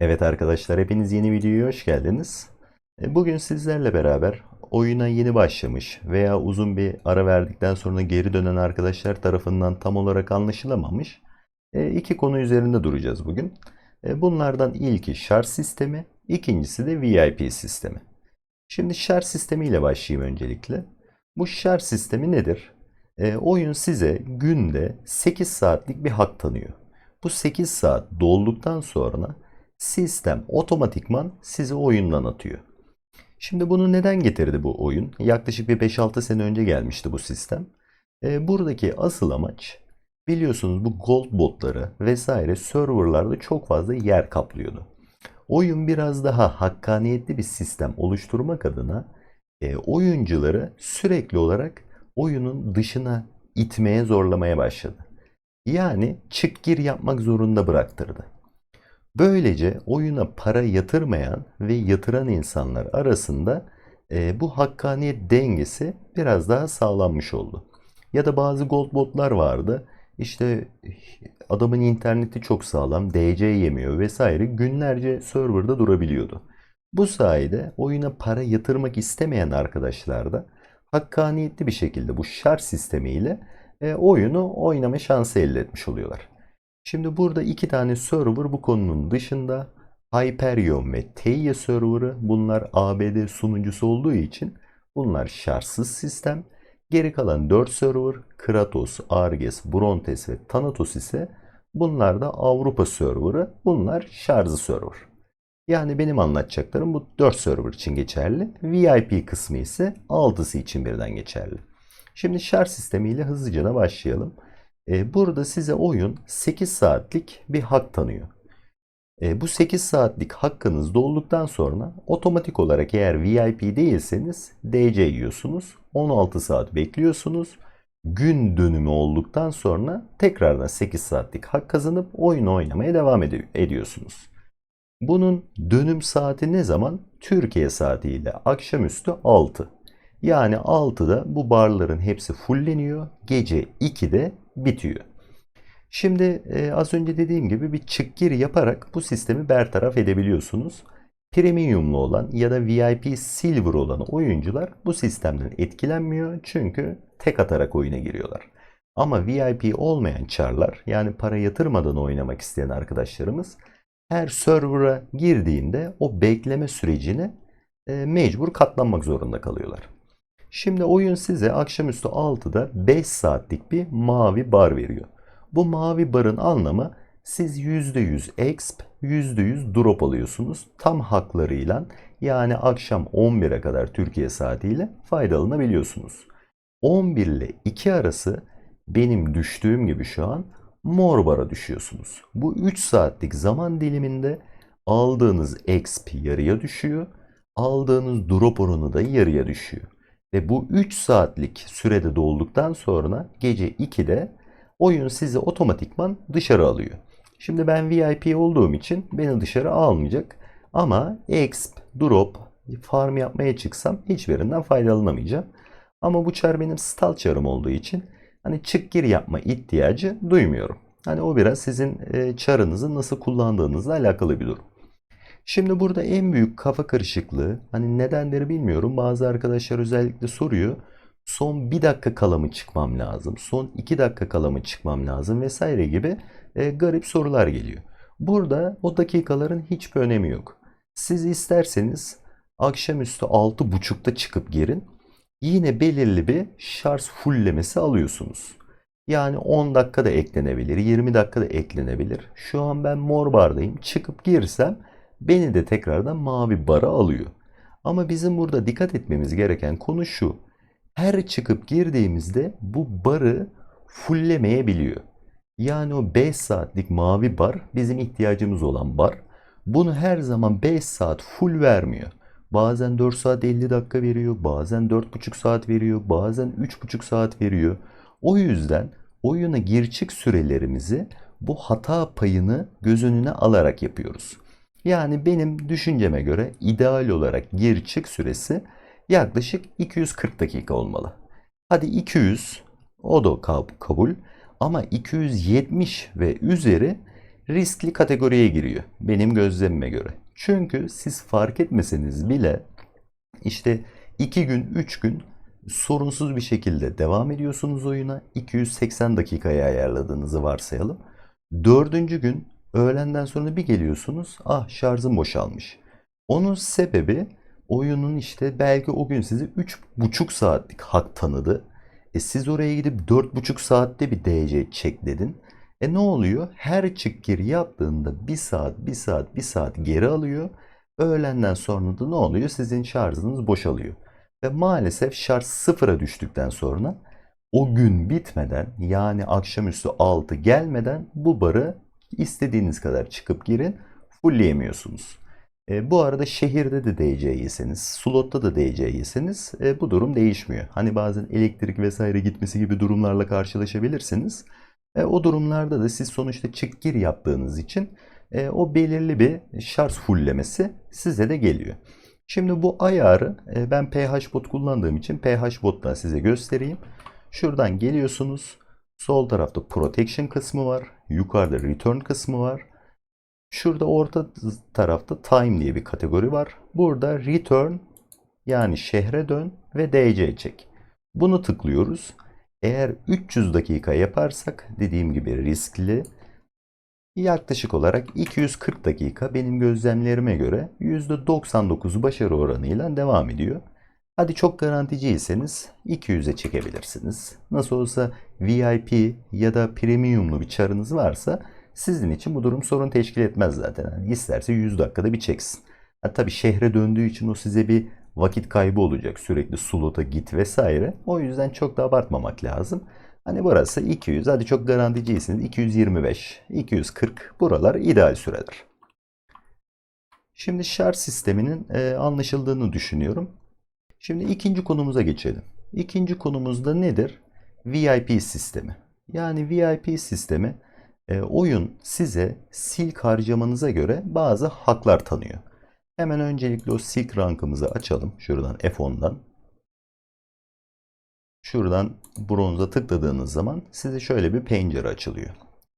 Evet arkadaşlar hepiniz yeni videoya hoş geldiniz. E, Bugün sizlerle beraber oyuna yeni başlamış veya uzun bir ara verdikten sonra geri dönen arkadaşlar tarafından tam olarak anlaşılamamış e, iki konu üzerinde duracağız bugün. E, Bunlardan ilki şarj sistemi, ikincisi de VIP sistemi. Şimdi şarj sistemiyle başlayayım öncelikle. Bu şarj sistemi nedir? Oyun size günde 8 saatlik bir hak tanıyor. Bu 8 saat dolduktan sonra sistem otomatikman sizi oyundan atıyor. Şimdi bunu neden getirdi bu oyun? Yaklaşık bir 5-6 sene önce gelmişti bu sistem. E, buradaki asıl amaç biliyorsunuz bu gold botları vesaire serverlarda çok fazla yer kaplıyordu. Oyun biraz daha hakkaniyetli bir sistem oluşturmak adına e, oyuncuları sürekli olarak oyunun dışına itmeye zorlamaya başladı. Yani çık gir yapmak zorunda bıraktırdı. Böylece oyuna para yatırmayan ve yatıran insanlar arasında e, bu hakkaniyet dengesi biraz daha sağlanmış oldu. Ya da bazı gold botlar vardı. İşte adamın interneti çok sağlam, DC yemiyor vesaire günlerce serverda durabiliyordu. Bu sayede oyuna para yatırmak istemeyen arkadaşlar da hakkaniyetli bir şekilde bu şarj sistemiyle e, oyunu oynama şansı elde etmiş oluyorlar. Şimdi burada iki tane server bu konunun dışında Hyperion ve Teia server'ı bunlar ABD sunucusu olduğu için bunlar şartsız sistem. Geri kalan 4 server Kratos, Arges, Brontes ve Thanatos ise bunlar da Avrupa server'ı. Bunlar şarjı server. Yani benim anlatacaklarım bu 4 server için geçerli. VIP kısmı ise 6'sı için birden geçerli. Şimdi şarj sistemiyle hızlıca başlayalım. E, burada size oyun 8 saatlik bir hak tanıyor. E, bu 8 saatlik hakkınız dolduktan sonra otomatik olarak eğer VIP değilseniz DC yiyorsunuz. 16 saat bekliyorsunuz. Gün dönümü olduktan sonra tekrardan 8 saatlik hak kazanıp oyunu oynamaya devam ed- ediyorsunuz. Bunun dönüm saati ne zaman? Türkiye saatiyle akşamüstü 6. Yani 6'da bu barların hepsi fulleniyor. Gece 2'de bitiyor. Şimdi e, az önce dediğim gibi bir çık gir yaparak bu sistemi bertaraf edebiliyorsunuz. Premiumlu olan ya da VIP Silver olan oyuncular bu sistemden etkilenmiyor çünkü tek atarak oyuna giriyorlar. Ama VIP olmayan çarlar yani para yatırmadan oynamak isteyen arkadaşlarımız her server'a girdiğinde o bekleme sürecini e, mecbur katlanmak zorunda kalıyorlar. Şimdi oyun size akşamüstü 6'da 5 saatlik bir mavi bar veriyor. Bu mavi barın anlamı siz %100 exp, %100 drop alıyorsunuz. Tam haklarıyla yani akşam 11'e kadar Türkiye saatiyle faydalanabiliyorsunuz. 11 ile 2 arası benim düştüğüm gibi şu an mor bara düşüyorsunuz. Bu 3 saatlik zaman diliminde aldığınız exp yarıya düşüyor. Aldığınız drop oranı da yarıya düşüyor. Ve bu 3 saatlik sürede dolduktan sonra gece 2'de oyun sizi otomatikman dışarı alıyor. Şimdi ben VIP olduğum için beni dışarı almayacak. Ama exp, drop, farm yapmaya çıksam hiçbirinden faydalanamayacağım. Ama bu çar benim stall çarım olduğu için hani çık gir yapma ihtiyacı duymuyorum. Hani o biraz sizin e, çarınızı nasıl kullandığınızla alakalı bir durum. Şimdi burada en büyük kafa karışıklığı hani nedenleri bilmiyorum. Bazı arkadaşlar özellikle soruyor. Son bir dakika kala mı çıkmam lazım? Son iki dakika kala mı çıkmam lazım? Vesaire gibi e, garip sorular geliyor. Burada o dakikaların hiçbir önemi yok. Siz isterseniz akşamüstü 6.30'da çıkıp girin. Yine belirli bir şarj fulllemesi alıyorsunuz. Yani 10 dakika da eklenebilir, 20 dakika da eklenebilir. Şu an ben mor bardayım. Çıkıp girsem beni de tekrardan mavi bara alıyor. Ama bizim burada dikkat etmemiz gereken konu şu. Her çıkıp girdiğimizde bu barı fulllemeyebiliyor. Yani o 5 saatlik mavi bar bizim ihtiyacımız olan bar. Bunu her zaman 5 saat full vermiyor. Bazen 4 saat 50 dakika veriyor, bazen 4,5 saat veriyor, bazen 3,5 saat veriyor. O yüzden oyuna gir çık sürelerimizi bu hata payını göz önüne alarak yapıyoruz. Yani benim düşünceme göre ideal olarak gir çık süresi yaklaşık 240 dakika olmalı. Hadi 200 o da kab- kabul ama 270 ve üzeri riskli kategoriye giriyor benim gözlemime göre. Çünkü siz fark etmeseniz bile işte 2 gün 3 gün sorunsuz bir şekilde devam ediyorsunuz oyuna. 280 dakikaya ayarladığınızı varsayalım. Dördüncü gün öğlenden sonra bir geliyorsunuz. Ah şarjım boşalmış. Onun sebebi oyunun işte belki o gün sizi 3,5 saatlik hak tanıdı. E siz oraya gidip 4,5 saatte bir DC çek dedin. E ne oluyor? Her çık gir yaptığında 1 saat, 1 saat, 1 saat geri alıyor. Öğlenden sonra da ne oluyor? Sizin şarjınız boşalıyor. Ve maalesef şarj sıfıra düştükten sonra o gün bitmeden yani akşamüstü 6 gelmeden bu barı istediğiniz kadar çıkıp girin fullleyemiyorsunuz. E, bu arada şehirde de DC yeseniz, slotta da DC yeseniz e, bu durum değişmiyor. Hani bazen elektrik vesaire gitmesi gibi durumlarla karşılaşabilirsiniz. E, o durumlarda da siz sonuçta çık gir yaptığınız için e, o belirli bir şarj fulllemesi size de geliyor. Şimdi bu ayarı e, ben PHBot kullandığım için PHBot'tan size göstereyim. Şuradan geliyorsunuz. Sol tarafta Protection kısmı var. Yukarıda Return kısmı var. Şurada orta tarafta Time diye bir kategori var. Burada Return yani şehre dön ve DC çek. Bunu tıklıyoruz. Eğer 300 dakika yaparsak dediğim gibi riskli yaklaşık olarak 240 dakika benim gözlemlerime göre %99 başarı oranıyla devam ediyor. Hadi çok garanticiyseniz 200'e çekebilirsiniz. Nasıl olsa VIP ya da premiumlu bir çarınız varsa sizin için bu durum sorun teşkil etmez zaten. Yani isterse 100 dakikada bir çeksin. Ha, tabii şehre döndüğü için o size bir vakit kaybı olacak. Sürekli slota git vesaire. O yüzden çok da abartmamak lazım. Hani burası 200. Hadi çok garanticiyseniz 225, 240 buralar ideal süredir. Şimdi şarj sisteminin e, anlaşıldığını düşünüyorum. Şimdi ikinci konumuza geçelim. İkinci konumuzda nedir? VIP sistemi. Yani VIP sistemi e, oyun size silk harcamanıza göre bazı haklar tanıyor. Hemen öncelikle o silk rankımızı açalım. Şuradan F10'dan. Şuradan bronza tıkladığınız zaman size şöyle bir pencere açılıyor.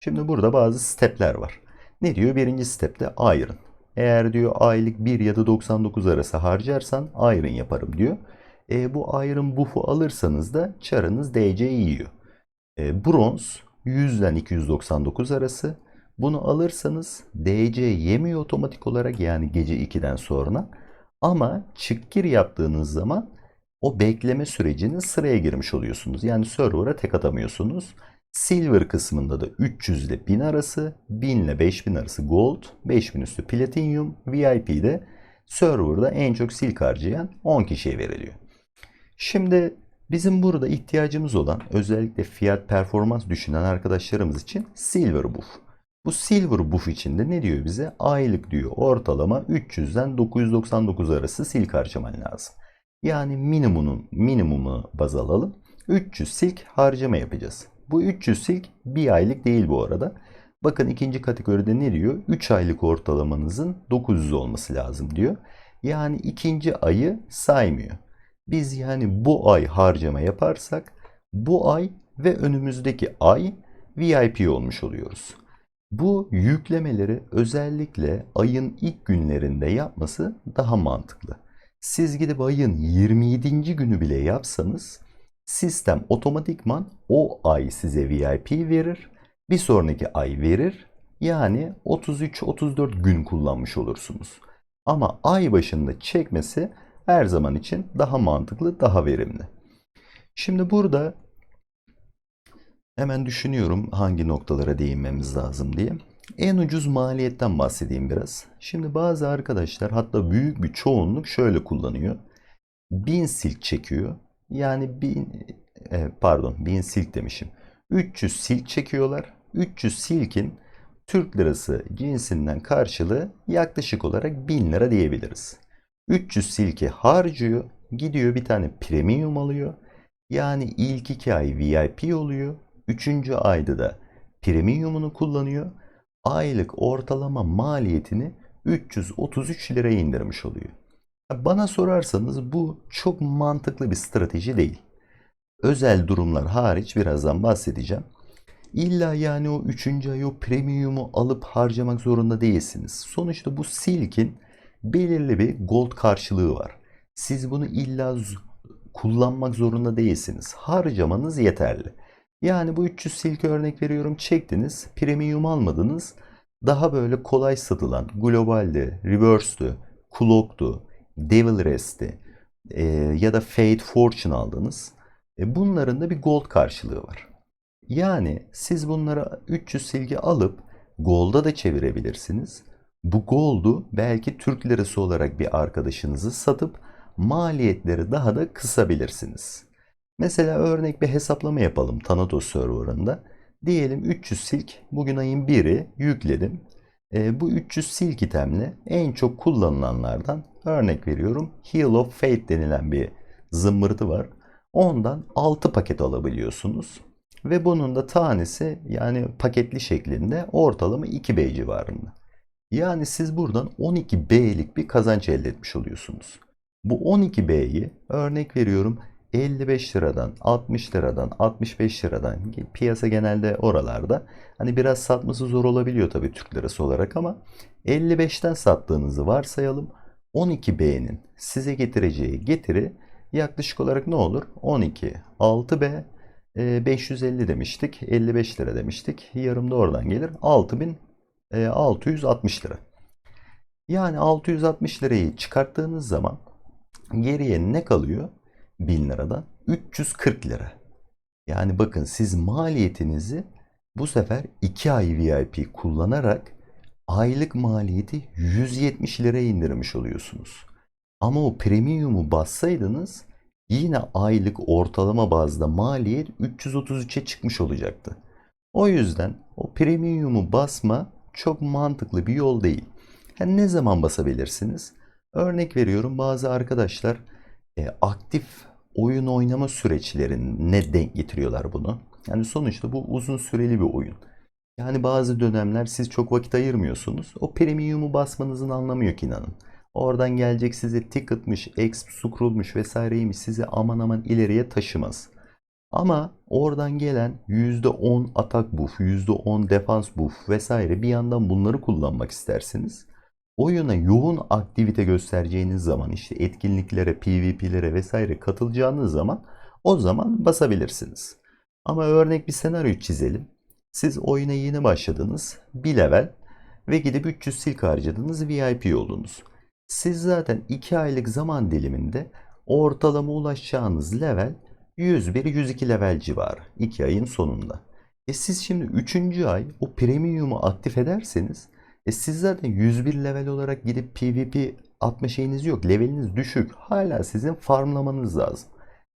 Şimdi burada bazı stepler var. Ne diyor? Birinci stepte Iron. Eğer diyor aylık 1 ya da 99 arası harcarsan Iron yaparım diyor. E, bu Iron buff'u alırsanız da çarınız DC yiyor. E, bronz 100'den 299 arası. Bunu alırsanız DC yemiyor otomatik olarak yani gece 2'den sonra. Ama çık gir yaptığınız zaman o bekleme sürecinin sıraya girmiş oluyorsunuz. Yani server'a tek atamıyorsunuz. Silver kısmında da 300 ile 1000 arası, 1000 ile 5000 arası Gold, 5000 üstü Platinum, VIP'de server'da en çok silk harcayan 10 kişiye veriliyor. Şimdi bizim burada ihtiyacımız olan özellikle fiyat performans düşünen arkadaşlarımız için Silver Buff. Bu Silver Buff içinde ne diyor bize? Aylık diyor ortalama 300'den 999 arası silk harcaman lazım. Yani minimumun minimumu baz alalım. 300 silk harcama yapacağız. Bu 300 silk bir aylık değil bu arada. Bakın ikinci kategoride ne diyor? 3 aylık ortalamanızın 900 olması lazım diyor. Yani ikinci ayı saymıyor. Biz yani bu ay harcama yaparsak bu ay ve önümüzdeki ay VIP olmuş oluyoruz. Bu yüklemeleri özellikle ayın ilk günlerinde yapması daha mantıklı. Siz gidip ayın 27. günü bile yapsanız sistem otomatikman o ay size VIP verir. Bir sonraki ay verir. Yani 33-34 gün kullanmış olursunuz. Ama ay başında çekmesi her zaman için daha mantıklı, daha verimli. Şimdi burada hemen düşünüyorum hangi noktalara değinmemiz lazım diye. En ucuz maliyetten bahsedeyim biraz. Şimdi bazı arkadaşlar hatta büyük bir çoğunluk şöyle kullanıyor. 1000 silk çekiyor. Yani 1000 e, pardon 1000 silk demişim. 300 silk çekiyorlar. 300 silkin Türk lirası cinsinden karşılığı yaklaşık olarak 1000 lira diyebiliriz. 300 silki harcıyor. Gidiyor bir tane premium alıyor. Yani ilk iki ay VIP oluyor. Üçüncü ayda da premiumunu kullanıyor. Aylık ortalama maliyetini 333 liraya indirmiş oluyor. Bana sorarsanız bu çok mantıklı bir strateji değil. Özel durumlar hariç birazdan bahsedeceğim. İlla yani o üçüncü ay o premiumu alıp harcamak zorunda değilsiniz. Sonuçta bu silkin belirli bir gold karşılığı var. Siz bunu illa kullanmak zorunda değilsiniz. Harcamanız yeterli. Yani bu 300 silke örnek veriyorum çektiniz, premium almadınız. Daha böyle kolay satılan Global'de, Reverse'dü, Clock'tu, Devil Rest'i e, ya da Fate Fortune aldınız. E, bunların da bir gold karşılığı var. Yani siz bunları 300 silgi alıp Gold'a da çevirebilirsiniz. Bu Gold'u belki Türk lirası olarak bir arkadaşınızı satıp maliyetleri daha da kısabilirsiniz. Mesela örnek bir hesaplama yapalım Thanatos serverında. Diyelim 300 silk bugün ayın 1'i yükledim. E, bu 300 silk itemle en çok kullanılanlardan örnek veriyorum Heal of Fate denilen bir zımbırtı var. Ondan 6 paket alabiliyorsunuz. Ve bunun da tanesi yani paketli şeklinde ortalama 2B civarında. Yani siz buradan 12B'lik bir kazanç elde etmiş oluyorsunuz. Bu 12B'yi örnek veriyorum 55 liradan, 60 liradan, 65 liradan piyasa genelde oralarda. Hani biraz satması zor olabiliyor tabii Türk lirası olarak ama 55'ten sattığınızı varsayalım. 12B'nin size getireceği getiri yaklaşık olarak ne olur? 12, 6B, e, 550 demiştik, 55 lira demiştik. Yarım da oradan gelir. 6660 lira. Yani 660 lirayı çıkarttığınız zaman geriye ne kalıyor? 1000 liradan 340 lira. Yani bakın siz maliyetinizi bu sefer 2 ay VIP kullanarak aylık maliyeti 170 liraya indirmiş oluyorsunuz. Ama o premiumu bassaydınız yine aylık ortalama bazda maliyet 333'e çıkmış olacaktı. O yüzden o premiumu basma çok mantıklı bir yol değil. Yani ne zaman basabilirsiniz? Örnek veriyorum bazı arkadaşlar e, aktif oyun oynama süreçlerine denk getiriyorlar bunu. Yani sonuçta bu uzun süreli bir oyun. Yani bazı dönemler siz çok vakit ayırmıyorsunuz. O premiumu basmanızın anlamı yok inanın. Oradan gelecek size ticket'mış, exp, scroll'muş vesaireymiş sizi aman aman ileriye taşımaz. Ama oradan gelen %10 atak buff, %10 defans buff vesaire bir yandan bunları kullanmak istersiniz. Oyuna yoğun aktivite göstereceğiniz zaman işte etkinliklere, PvP'lere vesaire katılacağınız zaman o zaman basabilirsiniz. Ama örnek bir senaryo çizelim. Siz oyuna yeni başladınız, bir level ve gidip 300 silk harcadınız, VIP oldunuz. Siz zaten 2 aylık zaman diliminde ortalama ulaşacağınız level 101-102 level civarı 2 ayın sonunda. E siz şimdi 3. ay o premiumu aktif ederseniz e siz zaten 101 level olarak gidip PvP atma şeyiniz yok. Leveliniz düşük. Hala sizin farmlamanız lazım.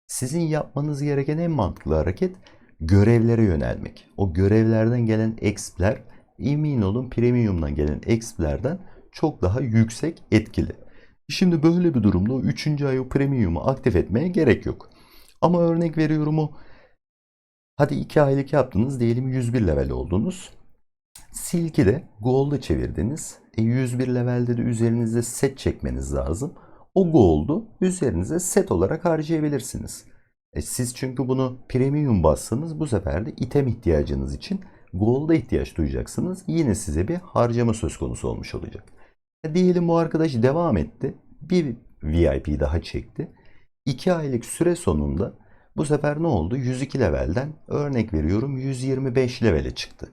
Sizin yapmanız gereken en mantıklı hareket görevlere yönelmek. O görevlerden gelen exp'ler emin olun premium'dan gelen exp'lerden çok daha yüksek etkili. Şimdi böyle bir durumda o 3. ay premium'u aktif etmeye gerek yok. Ama örnek veriyorum o hadi 2 aylık yaptınız diyelim 101 level oldunuz. Silki de Gold'a çevirdiniz. E 101 levelde de üzerinizde set çekmeniz lazım. O Gold'u üzerinize set olarak harcayabilirsiniz. E siz çünkü bunu premium bassanız bu sefer de item ihtiyacınız için Gold'a ihtiyaç duyacaksınız. Yine size bir harcama söz konusu olmuş olacak. E diyelim bu arkadaş devam etti. Bir VIP daha çekti. 2 aylık süre sonunda bu sefer ne oldu? 102 levelden örnek veriyorum 125 levele çıktı.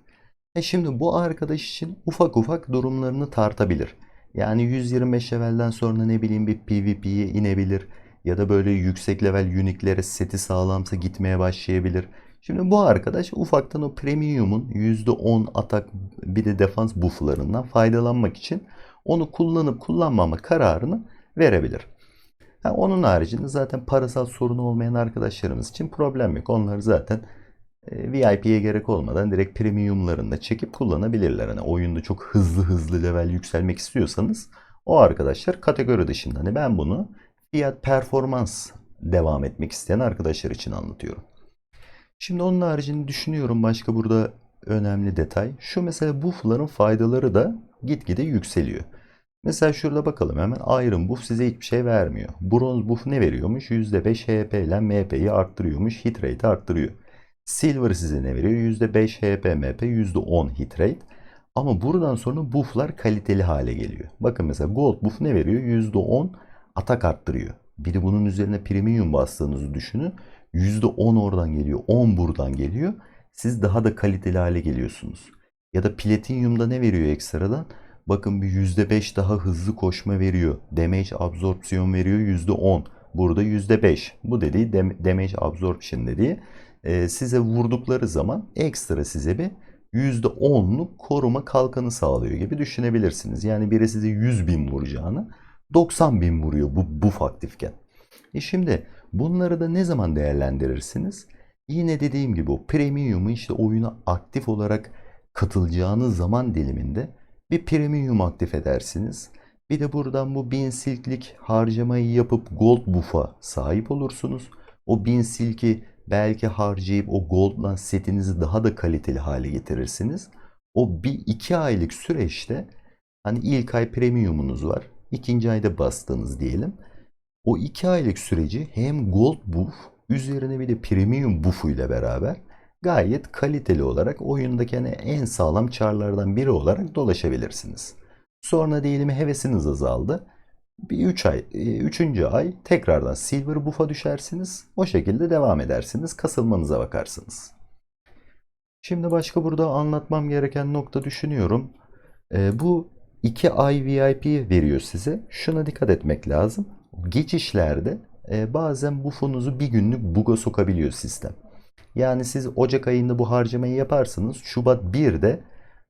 E şimdi bu arkadaş için ufak ufak durumlarını tartabilir. Yani 125 levelden sonra ne bileyim bir PvP'ye inebilir. Ya da böyle yüksek level uniklere seti sağlamsa gitmeye başlayabilir. Şimdi bu arkadaş ufaktan o premium'un %10 atak bir de defans bufflarından faydalanmak için onu kullanıp kullanmama kararını verebilir. Ha, onun haricinde zaten parasal sorunu olmayan arkadaşlarımız için problem yok. Onlar zaten e, VIP'ye gerek olmadan direkt premiumlarını çekip kullanabilirler. Hani oyunda çok hızlı hızlı level yükselmek istiyorsanız o arkadaşlar kategori dışında. Hani ben bunu fiyat performans devam etmek isteyen arkadaşlar için anlatıyorum. Şimdi onun haricinde düşünüyorum başka burada önemli detay. Şu mesela buff'ların faydaları da gitgide yükseliyor. Mesela şurada bakalım hemen Iron Buff size hiçbir şey vermiyor. Bronz Buff ne veriyormuş? %5 HP ile MP'yi arttırıyormuş. Hit rate'i arttırıyor. Silver size ne veriyor? %5 HP MP, %10 hit rate. Ama buradan sonra bufflar kaliteli hale geliyor. Bakın mesela Gold buff ne veriyor? %10 atak arttırıyor. Bir de bunun üzerine premium bastığınızı düşünün. %10 oradan geliyor, 10 buradan geliyor. Siz daha da kaliteli hale geliyorsunuz. Ya da Platinum'da ne veriyor ekstradan? Bakın bir %5 daha hızlı koşma veriyor. Damage absorpsiyon veriyor %10. Burada %5. Bu dediği dam- damage absorption dediği e, size vurdukları zaman ekstra size bir %10'luk koruma kalkanı sağlıyor gibi düşünebilirsiniz. Yani biri size 100 bin vuracağını 90 bin vuruyor bu buff aktifken. E şimdi bunları da ne zaman değerlendirirsiniz? Yine dediğim gibi o premium'u işte oyuna aktif olarak katılacağınız zaman diliminde bir premium aktif edersiniz. Bir de buradan bu 1000 silklik harcamayı yapıp gold buff'a sahip olursunuz. O 1000 silki belki harcayıp o gold'dan setinizi daha da kaliteli hale getirirsiniz. O bir iki aylık süreçte hani ilk ay premiumunuz var. İkinci ayda bastığınız diyelim. O iki aylık süreci hem gold buff üzerine bir de premium buff ile beraber gayet kaliteli olarak oyundaki hani en sağlam çarlardan biri olarak dolaşabilirsiniz. Sonra diyelim hevesiniz azaldı. Bir 3 ay, 3. ay tekrardan silver buff'a düşersiniz. O şekilde devam edersiniz. Kasılmanıza bakarsınız. Şimdi başka burada anlatmam gereken nokta düşünüyorum. Ee, bu 2 ay VIP veriyor size. Şuna dikkat etmek lazım. Geçişlerde e, bazen buffunuzu bir günlük buga sokabiliyor sistem. Yani siz Ocak ayında bu harcamayı yaparsınız. Şubat 1'de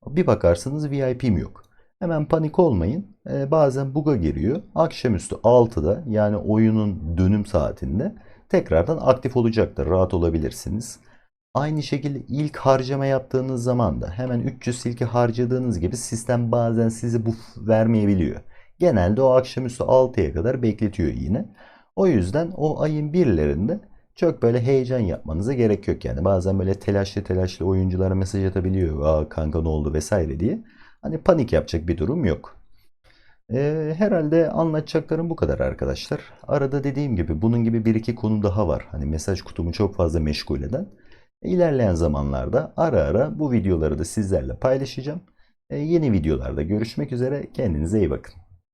bir bakarsınız VIP'm yok. Hemen panik olmayın. Ee, bazen buga giriyor. Akşamüstü 6'da yani oyunun dönüm saatinde tekrardan aktif olacaktır. Rahat olabilirsiniz. Aynı şekilde ilk harcama yaptığınız zaman da hemen 300 silke harcadığınız gibi sistem bazen size buff vermeyebiliyor. Genelde o akşamüstü 6'ya kadar bekletiyor yine. O yüzden o ayın birlerinde çok böyle heyecan yapmanıza gerek yok yani. Bazen böyle telaşlı telaşlı oyunculara mesaj atabiliyor. Aa kanka ne oldu vesaire diye. Hani panik yapacak bir durum yok. Ee, herhalde anlatacaklarım bu kadar arkadaşlar. Arada dediğim gibi bunun gibi bir iki konu daha var. Hani mesaj kutumu çok fazla meşgul eden. İlerleyen zamanlarda ara ara bu videoları da sizlerle paylaşacağım. Ee, yeni videolarda görüşmek üzere. Kendinize iyi bakın.